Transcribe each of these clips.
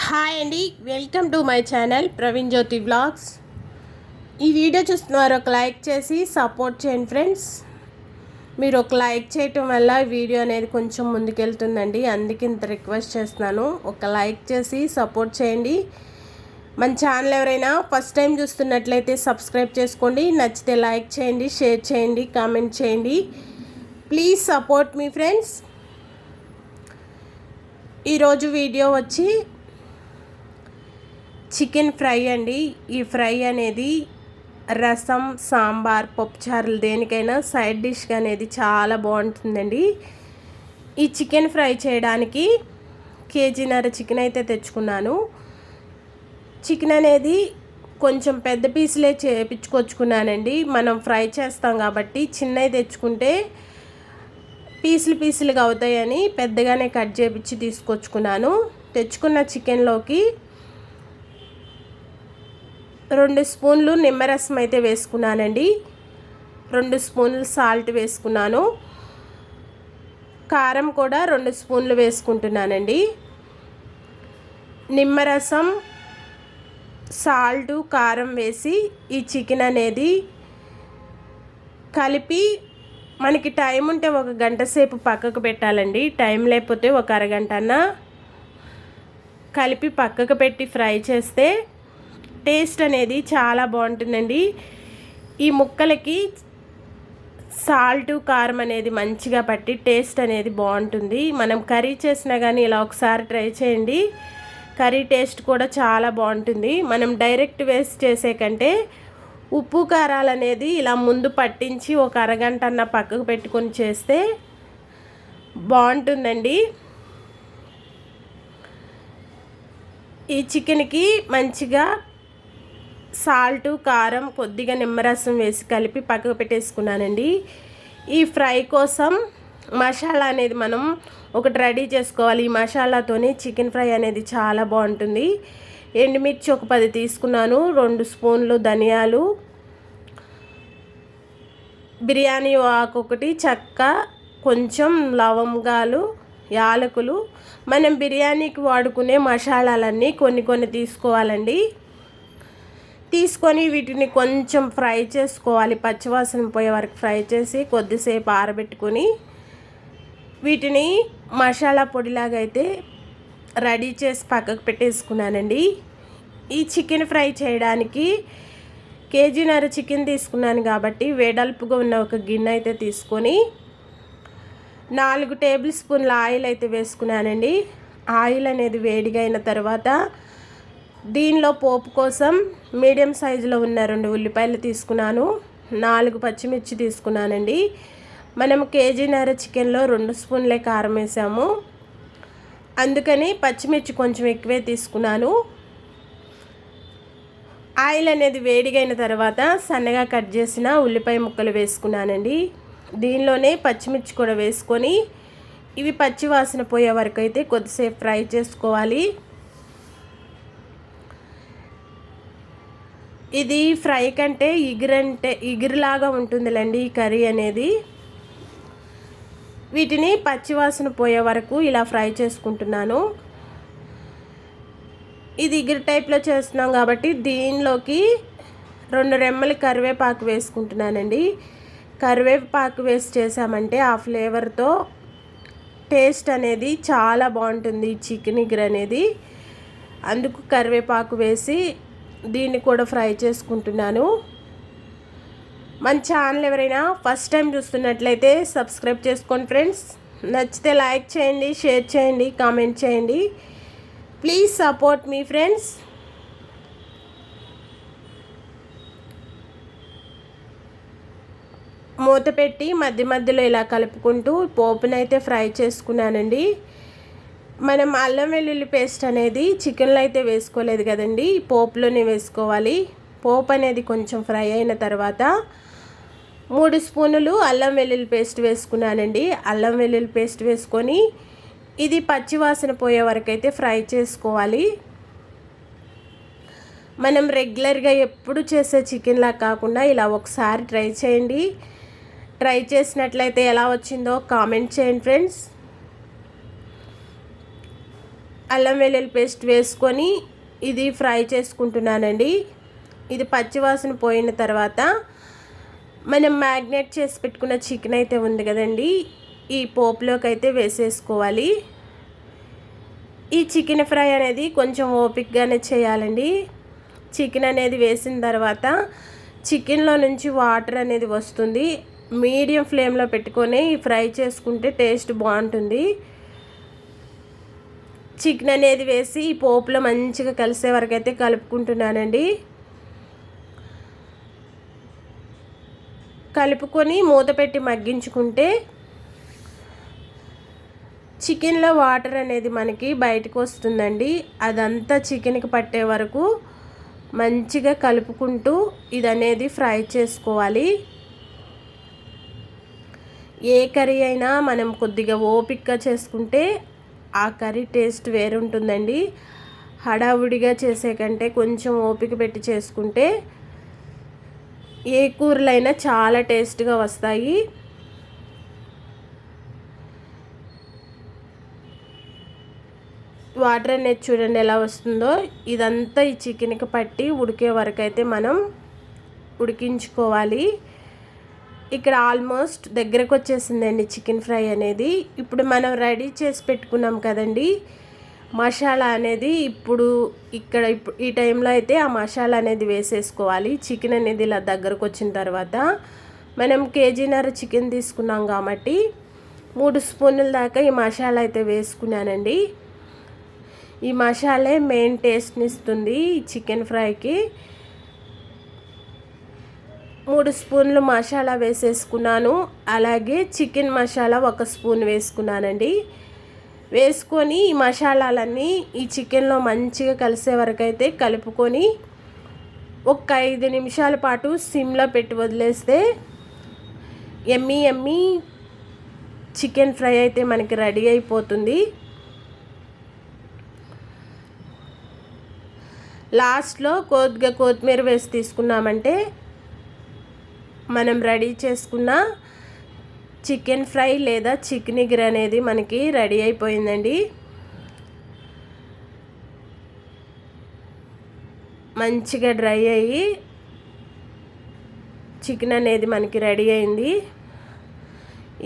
Hi అండి. Welcome to my channel Praveen Jyothi vlogs. ఈ video చూస్తున్నారు ఒక లైక్ చేసి సపోర్ట్ చేయండి ఫ్రెండ్స్. మీరు ఒక లైక్ చేయటం వల్ల వీడియో అనేది కొంచెం ముందుకెళ్తుందండి. అందుకే ఇంత రిక్వెస్ట్ చేస్తున్నాను. ఒక లైక్ చేసి సపోర్ట్ చేయండి. మన ఛానల్ ఎవరైనా ఫస్ట్ టైం చూస్తున్నట్లయితే సబ్స్క్రైబ్ చేసుకోండి. నచ్చితే లైక్ చేయండి షేర్ చేయండి కామెంట్ చేయండి. ప్లీజ్ సపోర్ట్ మీ ఫ్రెండ్స్. ఈరోజు వీడియో వచ్చి చికెన్ ఫ్రై అండి. ఈ ఫ్రై అనేది రసం సాంబార్ పప్పుచారులు దేనికైనా సైడ్ డిష్గా అనేది చాలా బాగుంటుందండి. ఈ చికెన్ ఫ్రై చేయడానికి కేజీన్నర చికెన్ అయితే తెచ్చుకున్నాను. చికెన్ అనేది కొంచెం పెద్ద పీసులే చేపించుకొచ్చుకున్నానండి. మనం ఫ్రై చేస్తాం కాబట్టి చిన్నవి తెచ్చుకుంటే పీసులు పీసులుగా అవుతాయని పెద్దగానే కట్ చేపించి తీసుకొచ్చుకున్నాను. తెచ్చుకున్న చికెన్లోకి రెండు స్పూన్లు నిమ్మరసం అయితే వేసుకున్నానండి. రెండు స్పూన్లు సాల్ట్ వేసుకున్నాను. కారం కూడా రెండు స్పూన్లు వేసుకుంటున్నానండి. నిమ్మరసం సాల్టు కారం వేసి ఈ చికెన్ అనేది కలిపి మనకి టైం ఉంటే ఒక గంట సేపు పక్కకు పెట్టాలండి. టైం లేకపోతే ఒక అరగంట అన్న కలిపి పక్కకు పెట్టి ఫ్రై చేస్తే టేస్ట్ అనేది చాలా బాగుంటుందండి. ఈ ముక్కలకి సాల్ట్ కారం అనేది మంచిగా పట్టి టేస్ట్ అనేది బాగుంటుంది. మనం కర్రీ చేసినా కానీ ఇలా ఒకసారి ట్రై చేయండి. కర్రీ టేస్ట్ కూడా చాలా బాగుంటుంది. మనం డైరెక్ట్ వేస్ట్ చేసే కంటే ఉప్పు కారాలు అనేది ఇలా ముందు పట్టించి ఒక అరగంట అన్న పక్కకు పెట్టుకొని చేస్తే బాగుంటుందండి. ఈ చికెన్కి మంచిగా సాల్ట్ కారం కొద్దిగా నిమ్మరసం వేసి కలిపి పక్కకు పెట్టేసుకున్నానండి. ఈ ఫ్రై కోసం మసాలా అనేది మనం ఒకటి రెడీ చేసుకోవాలి. ఈ మసాలాతోని చికెన్ ఫ్రై అనేది చాలా బాగుంటుంది. ఎండుమిర్చి ఒక పది తీసుకున్నాను. రెండు స్పూన్లు ధనియాలు. బిర్యానీ ఆకు ఒకటి చెక్క కొంచెం లవంగాలు యాలకులు. మనం బిర్యానీకి వాడుకునే మసాలాలన్నీ కొన్ని కొన్ని తీసుకోవాలండి. తీసుకొని వీటిని కొంచెం ఫ్రై చేసుకోవాలి. పచ్చివాసన పోయే వరకు ఫ్రై చేసి కొద్దిసేపు ఆరబెట్టుకొని వీటిని మసాలా పొడిలాగా అయితే రెడీ చేసి పక్కకు పెట్టేసుకున్నానండి. ఈ చికెన్ ఫ్రై చేయడానికి కేజీన్నర చికెన్ తీసుకున్నాను కాబట్టి వేడల్పుగా ఉన్న ఒక గిన్నె అయితే తీసుకొని నాలుగు టేబుల్ స్పూన్ల ఆయిల్ అయితే వేసుకున్నానండి. ఆయిల్ అనేది వేడిగా అయిన తర్వాత దీనిలో పోపు కోసం మీడియం సైజులో ఉన్న రెండు ఉల్లిపాయలు తీసుకున్నాను. నాలుగు పచ్చిమిర్చి తీసుకున్నానండి. మనం కేజీన్నర చికెన్లో రెండు స్పూన్లే కారం వేసాము. అందుకని పచ్చిమిర్చి కొంచెం ఎక్కువే తీసుకున్నాను. ఆయిల్ అనేది వేడిగైన తర్వాత సన్నగా కట్ చేసిన ఉల్లిపాయ ముక్కలు వేసుకున్నానండి. దీనిలోనే పచ్చిమిర్చి కూడా వేసుకొని ఇవి పచ్చి వాసన పోయే వరకు అయితే కొద్దిసేపు ఫ్రై చేసుకోవాలి. ఇది ఫ్రై కంటే ఇగురంటే ఇగురులాగా ఉంటుందిలేండి ఈ కర్రీ అనేది. వీటిని పచ్చివాసన పోయే వరకు ఇలా ఫ్రై చేసుకుంటున్నాను. ఇది ఇగురు టైప్లో చేస్తున్నాం కాబట్టి దీనిలోకి రెండు రెమ్మలు కరివేపాకు వేసుకుంటున్నానండి. కరివేపాకు వేసి చేసామంటే ఆ ఫ్లేవర్తో టేస్ట్ అనేది చాలా బాగుంటుంది చికెన్ ఇగురు అనేది. అందుకు కరివేపాకు వేసి దీన్ని కూడా ఫ్రై చేసుకుంటున్నాను. మన ఛానల్ ఎవరైనా ఫస్ట్ టైం చూస్తున్నట్లయితే సబ్స్క్రైబ్ చేసుకోండి ఫ్రెండ్స్. నచ్చితే లైక్ చేయండి షేర్ చేయండి కామెంట్ చేయండి. ప్లీజ్ సపోర్ట్ మీ ఫ్రెండ్స్. మూత పెట్టి మధ్య మధ్యలో ఇలా కలుపుకుంటూ పోపునైతే ఫ్రై చేసుకున్నానండి. మనం అల్లం వెల్లుల్లి పేస్ట్ అనేది చికెన్లో అయితే వేసుకోలేదు కదండి. పోపులోనే వేసుకోవాలి. పోపు అనేది కొంచెం ఫ్రై అయిన తర్వాత మూడు స్పూనులు అల్లం వెల్లుల్లి పేస్ట్ వేసుకున్నానండి. అల్లం వెల్లుల్లి పేస్ట్ వేసుకొని ఇది పచ్చివాసన పోయే వరకు అయితే ఫ్రై చేసుకోవాలి. మనం రెగ్యులర్గా ఎప్పుడు చేసే చికెన్లా కాకుండా ఇలా ఒకసారి ట్రై చేయండి. ట్రై చేసినట్లయితే ఎలా వచ్చిందో కామెంట్ చేయండి ఫ్రెండ్స్. అల్లం వెల్లుల్లి పేస్ట్ వేసుకొని ఇది ఫ్రై చేసుకుంటున్నానండి. ఇది పచ్చివాసన పోయిన తర్వాత మనం మ్యాగ్నేట్ చేసి పెట్టుకున్న చికెన్ అయితే ఉంది కదండి. ఈ పోపులోకి అయితే వేసేసుకోవాలి. ఈ చికెన్ ఫ్రై అనేది కొంచెం ఓపిక్గానే చేయాలండి. చికెన్ అనేది వేసిన తర్వాత చికెన్లో నుంచి వాటర్ అనేది వస్తుంది. మీడియం ఫ్లేమ్లో పెట్టుకొని ఫ్రై చేసుకుంటే టేస్ట్ బాగుంటుంది. చికెన్ అనేది వేసి ఈ పోపులో మంచిగా కలిసే వరకు అయితే కలుపుకుంటున్నానండి. కలుపుకొని మూత పెట్టి మగ్గించుకుంటే చికెన్లో వాటర్ అనేది మనకి బయటకు వస్తుందండి. అదంతా చికెన్కి పట్టే వరకు మంచిగా కలుపుకుంటూ ఇది అనేది ఫ్రై చేసుకోవాలి. ఏ కర్రీ అయినా మనం కొద్దిగా ఓపిక్గా చేసుకుంటే ఆ కర్రీ టేస్ట్ వేరుంటుందండి. హడావుడిగా చేసే కంటే కొంచెం ఓపిక పెట్టి చేసుకుంటే ఏ కూరలైనా చాలా టేస్ట్గా వస్తాయి. వాటర్ అనేది చూడండి ఎలా వస్తుందో. ఇదంతా ఈ చికెన్కి పట్టి ఉడికే వరకు అయితే మనం ఉడికించుకోవాలి. ఇక్కడ ఆల్మోస్ట్ దగ్గరకు వచ్చేసిందండి చికెన్ ఫ్రై అనేది. ఇప్పుడు మనం రెడీ చేసి పెట్టుకున్నాం కదండి. మసాలా అనేది ఇప్పుడు ఇక్కడ ఈ టైంలో అయితే ఆ మసాలా అనేది వేసేసుకోవాలి. చికెన్ అనేది ఇలా దగ్గరకు వచ్చిన తర్వాత మనం కేజీన్నర చికెన్ తీసుకున్నాం కాబట్టి మూడు స్పూన్ల దాకా ఈ మసాలా అయితే వేసుకున్నానండి. ఈ మసాలే మెయిన్ టేస్ట్ని ఇస్తుంది ఈ చికెన్ ఫ్రైకి. మూడు స్పూన్లు మసాలా వేసేసుకున్నాను. అలాగే చికెన్ మసాలా ఒక స్పూన్ వేసుకున్నానండి. వేసుకొని ఈ మసాలాలన్నీ ఈ చికెన్లో మంచిగా కలిసే వరకు అయితే కలుపుకొని ఒక ఐదు నిమిషాల పాటు సిమ్లో పెట్టి వదిలేస్తే ఎమ్మి ఎమ్మి చికెన్ ఫ్రై అయితే మనకి రెడీ అయిపోతుంది. లాస్ట్లో కొద్దిగా కొత్తిమీర వేసి తీసుకున్నామంటే మనం రెడీ చేసుకున్న చికెన్ ఫ్రై లేదా చికెన్ ఇగర్ అనేది మనకి రెడీ అయిపోయిందండి. మంచిగా డ్రై అయ్యి చికెన్ అనేది మనకి రెడీ అయింది.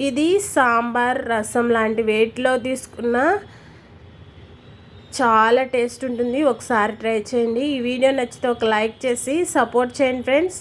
ఇది సాంబార్ రసం లాంటి వేటిలో తీసుకున్న చాలా టేస్ట్ ఉంటుంది. ఒకసారి ట్రై చేయండి. ఈ వీడియో నచ్చితే ఒక లైక్ చేసి సపోర్ట్ చేయండి ఫ్రెండ్స్.